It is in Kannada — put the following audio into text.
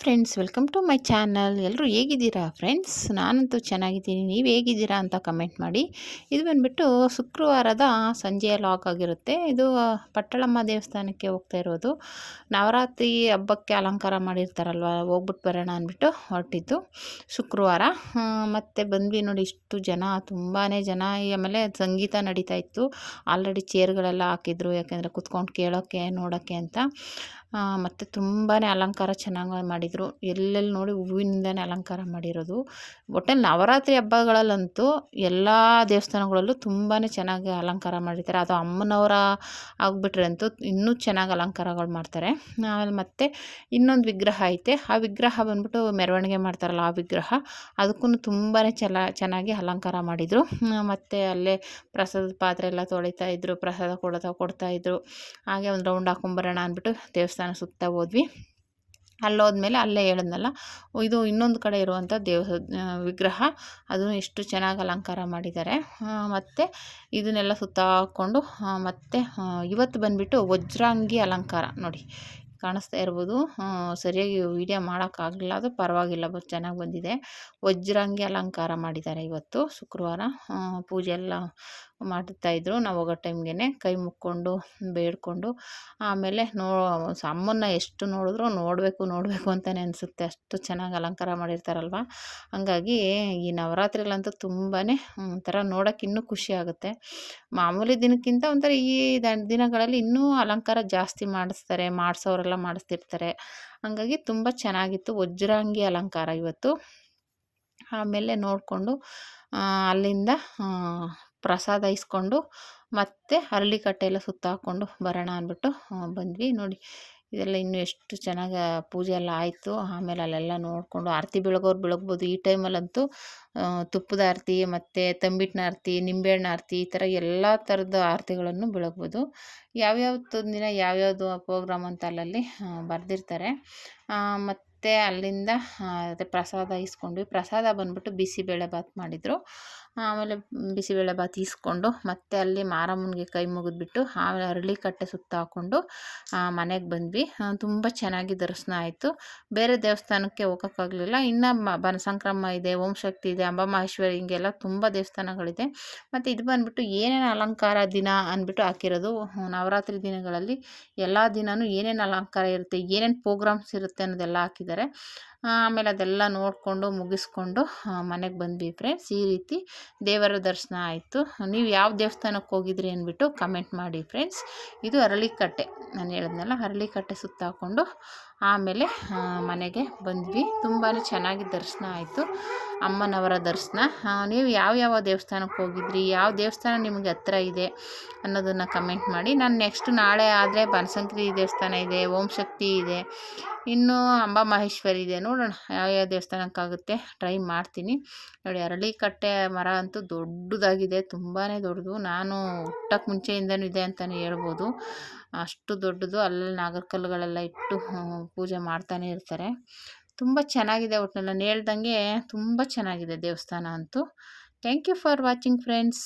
Friends welcome to my channel ಎಲ್ಲರೂ ಹೇಗಿದ್ದೀರಾ ಫ್ರೆಂಡ್ಸ್ ನಾನಂತೂ ಚೆನ್ನಾಗಿದ್ದೀನಿ. ನೀವು ಹೇಗಿದ್ದೀರಾ ಅಂತ ಕಮೆಂಟ್ ಮಾಡಿ. ಇದು ಬಂದುಬಿಟ್ಟು ಶುಕ್ರವಾರದ ಸಂಜೆಯ ಲಾಕ್ ಆಗಿರುತ್ತೆ. ಇದು ಪಟ್ಟಳಮ್ಮ ದೇವಸ್ಥಾನಕ್ಕೆ ಹೋಗ್ತಾ ಇರೋದು. ನವರಾತ್ರಿ ಹಬ್ಬಕ್ಕೆ ಅಲಂಕಾರ ಮಾಡಿರ್ತಾರಲ್ವ ಹೋಗ್ಬಿಟ್ಟು ಬರೋಣ ಅಂದ್ಬಿಟ್ಟು ಹೊರಟಿದ್ದು ಶುಕ್ರವಾರ. ಮತ್ತು ಬಂದ್ವಿ ನೋಡಿ, ಇಷ್ಟು ಜನ ತುಂಬಾ ಜನ. ಆಮೇಲೆ ಸಂಗೀತ ನಡೀತಾ ಇತ್ತು. ಆಲ್ರೆಡಿ ಚೇರ್ಗಳೆಲ್ಲ ಹಾಕಿದ್ರು, ಯಾಕೆಂದರೆ ಕುತ್ಕೊಂಡು ಕೇಳೋಕ್ಕೆ ನೋಡೋಕ್ಕೆ ಅಂತ. ಮತ್ತು ತುಂಬಾ ಅಲಂಕಾರ ಚೆನ್ನಾಗಿ ಮಾಡಿದರು. ಎಲ್ಲೆಲ್ಲಿ ನೋಡಿ ಹೂವಿನಿಂದನೇ ಅಲಂಕಾರ ಮಾಡಿರೋದು. ಒಟ್ಟೆ ನವರಾತ್ರಿ ಹಬ್ಬಗಳಲ್ಲಂತೂ ಎಲ್ಲ ದೇವಸ್ಥಾನಗಳಲ್ಲೂ ತುಂಬಾ ಚೆನ್ನಾಗಿ ಅಲಂಕಾರ ಮಾಡಿರ್ತಾರೆ. ಅದು ಅಮ್ಮನವರ ಆಗಿಬಿಟ್ರೆ ಅಂತೂ ಇನ್ನೂ ಚೆನ್ನಾಗಿ ಅಲಂಕಾರಗಳು ಮಾಡ್ತಾರೆ. ಆಮೇಲೆ ಮತ್ತೆ ಇನ್ನೊಂದು ವಿಗ್ರಹ ಐತೆ. ಆ ವಿಗ್ರಹ ಬಂದ್ಬಿಟ್ಟು ಮೆರವಣಿಗೆ ಮಾಡ್ತಾರಲ್ಲ ಆ ವಿಗ್ರಹ ಅದಕ್ಕೂ ತುಂಬಾ ಚೆಲ, ಚೆನ್ನಾಗಿ ಅಲಂಕಾರ ಮಾಡಿದರು. ಮತ್ತು ಅಲ್ಲೇ ಪ್ರಸಾದದ ಪಾತ್ರೆ ಎಲ್ಲ ತೊಳಿತಾ ಇದ್ದರು ಪ್ರಸಾದ ಕೊಡ್ತಾ ಕೊಡ್ತಾಯಿದ್ರು ಹಾಗೆ ಒಂದು ರೌಂಡ್ ಹಾಕೊಂಬರೋಣ ಅಂದ್ಬಿಟ್ಟು ದೇವಸ್ಥಾನ ಸುತ್ತ ಹೋದ್ವಿ. ಅಲ್ಲೋದ್ಮೇಲೆ ಅಲ್ಲೇ ಹೇಳಿದ್ನಲ್ಲ ಇದು ಇನ್ನೊಂದು ಕಡೆ ಇರುವಂಥ ದೇವ ವಿಗ್ರಹ. ಅದು ಎಷ್ಟು ಚೆನ್ನಾಗಿ ಅಲಂಕಾರ ಮಾಡಿದ್ದಾರೆ. ಮತ್ತು ಇದನ್ನೆಲ್ಲ ಸುತ್ತ ಹಾಕ್ಕೊಂಡು ಮತ್ತು ಇವತ್ತು ಬಂದುಬಿಟ್ಟು ವಜ್ರಾಂಗಿ ಅಲಂಕಾರ ನೋಡಿ ಕಾಣಿಸ್ತಾ ಇರ್ಬೋದು. ಸರಿಯಾಗಿ ವಿಡಿಯೋ ಮಾಡೋಕ್ಕಾಗಲಿಲ್ಲ ಅದು ಪರವಾಗಿಲ್ಲ ಬಟ್ ಚೆನ್ನಾಗಿ ಬಂದಿದೆ. ವಜ್ರಾಂಗಿ ಅಲಂಕಾರ ಮಾಡಿದ್ದಾರೆ ಇವತ್ತು ಶುಕ್ರವಾರ. ಪೂಜೆ ಎಲ್ಲ ಮಾಡ್ತಾಯಿದ್ರು ನಾವು ಹೋಗೋ ಟೈಮ್ಗೆ ಕೈ ಮುಕ್ಕೊಂಡು, ಬೇಡಿಕೊಂಡು, ಆಮೇಲೆ ನೋ, ಅಮ್ಮನ್ನ ಎಷ್ಟು ನೋಡಿದ್ರು ನೋಡಬೇಕು ನೋಡಬೇಕು ಅಂತಲೇ ಅನಿಸುತ್ತೆ. ಅಷ್ಟು ಚೆನ್ನಾಗಿ ಅಲಂಕಾರ ಮಾಡಿರ್ತಾರಲ್ವ? ಹಂಗಾಗಿ ಈ ನವರಾತ್ರಿಗಳಂತೂ ತುಂಬಾ ಒಂಥರ ನೋಡೋಕೆ ಇನ್ನೂ ಖುಷಿ ಆಗುತ್ತೆ. ಮಾಮೂಲಿ ದಿನಕ್ಕಿಂತ ಒಂಥರ ಈ ದಿನಗಳಲ್ಲಿ ಇನ್ನೂ ಅಲಂಕಾರ ಜಾಸ್ತಿ ಮಾಡಿಸ್ತಾರೆ, ಮಾಡಿಸೋರೆಲ್ಲ ಮಾಡಿಸ್ತಿರ್ತಾರೆ. ಹಂಗಾಗಿ ತುಂಬ ಚೆನ್ನಾಗಿತ್ತು ವಜ್ರಾಂಗಿ ಅಲಂಕಾರ ಇವತ್ತು. ಆಮೇಲೆ ನೋಡಿಕೊಂಡು ಅಲ್ಲಿಂದ ಪ್ರಸಾದ ಇಸ್ಕೊಂಡು ಮತ್ತೆ ಅರಳಿಕಟ್ಟೆ ಎಲ್ಲ ಸುತ್ತ ಹಾಕ್ಕೊಂಡು ಬರೋಣ ಅಂದ್ಬಿಟ್ಟು ಬಂದ್ವಿ. ನೋಡಿ, ಇದೆಲ್ಲ ಇನ್ನೂ ಎಷ್ಟು ಚೆನ್ನಾಗಿ ಪೂಜೆ ಎಲ್ಲ ಆಯಿತು. ಆಮೇಲೆ ಅಲ್ಲೆಲ್ಲ ನೋಡಿಕೊಂಡು ಆರತಿ ಬೆಳಗೋರು ಬೆಳಗ್ಬೋದು. ಈ ಟೈಮಲ್ಲಂತೂ ತುಪ್ಪದ ಆರತಿ, ಮತ್ತು ತಂಬಿಟ್ಟಿನ ಆರತಿ, ನಿಂಬೆಹಣ್ಣು ಆರತಿ, ಈ ಥರ ಎಲ್ಲ ಥರದ ಆರತಿಗಳನ್ನು ಬೆಳಗ್ಬೋದು. ಯಾವ್ಯಾವ ದಿನ ಯಾವ್ಯಾವುದು ಪ್ರೋಗ್ರಾಮ್ ಅಂತ ಅಲ್ಲಲ್ಲಿ ಬರೆದಿರ್ತಾರೆ. ಮತ್ತು ಅಲ್ಲಿಂದ ಅದೇ ಪ್ರಸಾದ ಇಸ್ಕೊಂಡ್ವಿ ಪ್ರಸಾದ ಬಂದ್ಬಿಟ್ಟು ಬಿಸಿಬೇಳೆಭಾತ್ ಮಾಡಿದರು. ಆಮೇಲೆ ಬಿಸಿಬೇಳೆ ಬಾತ್ ಈಸ್ಕೊಂಡು ಮತ್ತೆ ಅಲ್ಲಿ ಮಾರಮ್ಮನಿಗೆ ಕೈ ಮುಗಿದ್ಬಿಟ್ಟು ಆಮೇಲೆ ಅರಳಿಕಟ್ಟೆ ಸುತ್ತ ಹಾಕ್ಕೊಂಡು ಮನೆಗೆ ಬಂದ್ವಿ. ತುಂಬ ಚೆನ್ನಾಗಿ ದರ್ಶನ ಆಯಿತು. ಬೇರೆ ದೇವಸ್ಥಾನಕ್ಕೆ ಹೋಗೋಕ್ಕಾಗಲಿಲ್ಲ. ಇನ್ನು ಬನಸಂಕ್ರಮ್ಮ ಇದೆ, ಓಂ ಶಕ್ತಿ ಇದೆ, ಅಂಬಾಮಹೇಶ್ವರಿ ಹಿಂಗೆಲ್ಲ ತುಂಬ ದೇವಸ್ಥಾನಗಳಿದೆ. ಮತ್ತು ಇದು ಬಂದುಬಿಟ್ಟು ಏನೇನು ಅಲಂಕಾರ ದಿನ ಅಂದ್ಬಿಟ್ಟು ಹಾಕಿರೋದು ನವರಾತ್ರಿ ದಿನಗಳಲ್ಲಿ ಎಲ್ಲ ದಿನವೂ ಏನೇನು ಅಲಂಕಾರ ಇರುತ್ತೆ, ಏನೇನು ಪ್ರೋಗ್ರಾಮ್ಸ್ ಇರುತ್ತೆ ಅನ್ನೋದೆಲ್ಲ ಹಾಕಿದ್ದಾರೆ. ಆಮೇಲೆ ಅದೆಲ್ಲ ನೋಡಿಕೊಂಡು ಮುಗಿಸ್ಕೊಂಡು ಮನೆಗೆ ಬಂದ್ವಿ ಫ್ರೆಂಡ್ಸ್. ಈ ರೀತಿ ದೇವರ ದರ್ಶನ ಆಯಿತು. ನೀವು ಯಾವ ದೇವಸ್ಥಾನಕ್ಕೆ ಹೋಗಿದ್ರಿ ಅಂದ್ಬಿಟ್ಟು ಕಮೆಂಟ್ ಮಾಡಿ ಫ್ರೆಂಡ್ಸ್ ಇದು ಅರಳಿಕಟ್ಟೆ. ನಾನು ಹೇಳಿದ್ನಲ್ಲ, ಅರಳಿಕಟ್ಟೆ ಸುತ್ತ ಹಾಕ್ಕೊಂಡು ಆಮೇಲೆ ಮನೆಗೆ ಬಂದ್ವಿ. ತುಂಬಾ ಚೆನ್ನಾಗಿ ದರ್ಶನ ಆಯಿತು. ಅಮ್ಮನವರ ದರ್ಶನ. ನೀವು ಯಾವ ಯಾವ ದೇವಸ್ಥಾನಕ್ಕೆ ಹೋಗಿದ್ರಿ, ಯಾವ ದೇವಸ್ಥಾನ ನಿಮಗೆ ಹತ್ರ ಇದೆ ಅನ್ನೋದನ್ನು ಕಮೆಂಟ್ ಮಾಡಿ. ನಾನು ನೆಕ್ಸ್ಟ್ ನಾಳೆ ಆದರೆ ಬನಶಂಕರಿ ದೇವಸ್ಥಾನ ಇದೆ, ಓಂ ಶಕ್ತಿ ಇದೆ, ಇನ್ನು ಅಂಬಾ ಮಹೇಶ್ವರಿ ಇದೆ. ನೋಡೋಣ ಯಾವ ಯಾವ ದೇವಸ್ಥಾನಕ್ಕಾಗುತ್ತೆ. ಟ್ರೈ ಮಾಡ್ತೀನಿ. ನೋಡಿ, ಅರಳಿಕಟ್ಟೆ ಮರ ಅಂತೂ ದೊಡ್ಡದಾಗಿದೆ ತುಂಬಾ ದೊಡ್ಡದು. ನಾನು ಹುಟ್ಟಕ್ಕೆ ಮುಂಚೆಯಿಂದನೂ ಇದೆ ಅಂತಲೇ ಹೇಳ್ಬೋದು. ಅಷ್ಟು ದೊಡ್ಡದು ಅಲ್ಲಲ್ಲಿ ನಾಗರಕಲ್ಲುಗಳೆಲ್ಲ ಇಟ್ಟು ಪೂಜೆ ಮಾಡ್ತಾನೆ ಇರ್ತಾರೆ. ತುಂಬ ಚೆನ್ನಾಗಿದೆ ಒಟ್ಟಿನಲ್ಲಿ ನಾನು ಹೇಳ್ದಂಗೆ ತುಂಬ ಚೆನ್ನಾಗಿದೆ ದೇವಸ್ಥಾನ ಅಂತೂ. Thank you for watching friends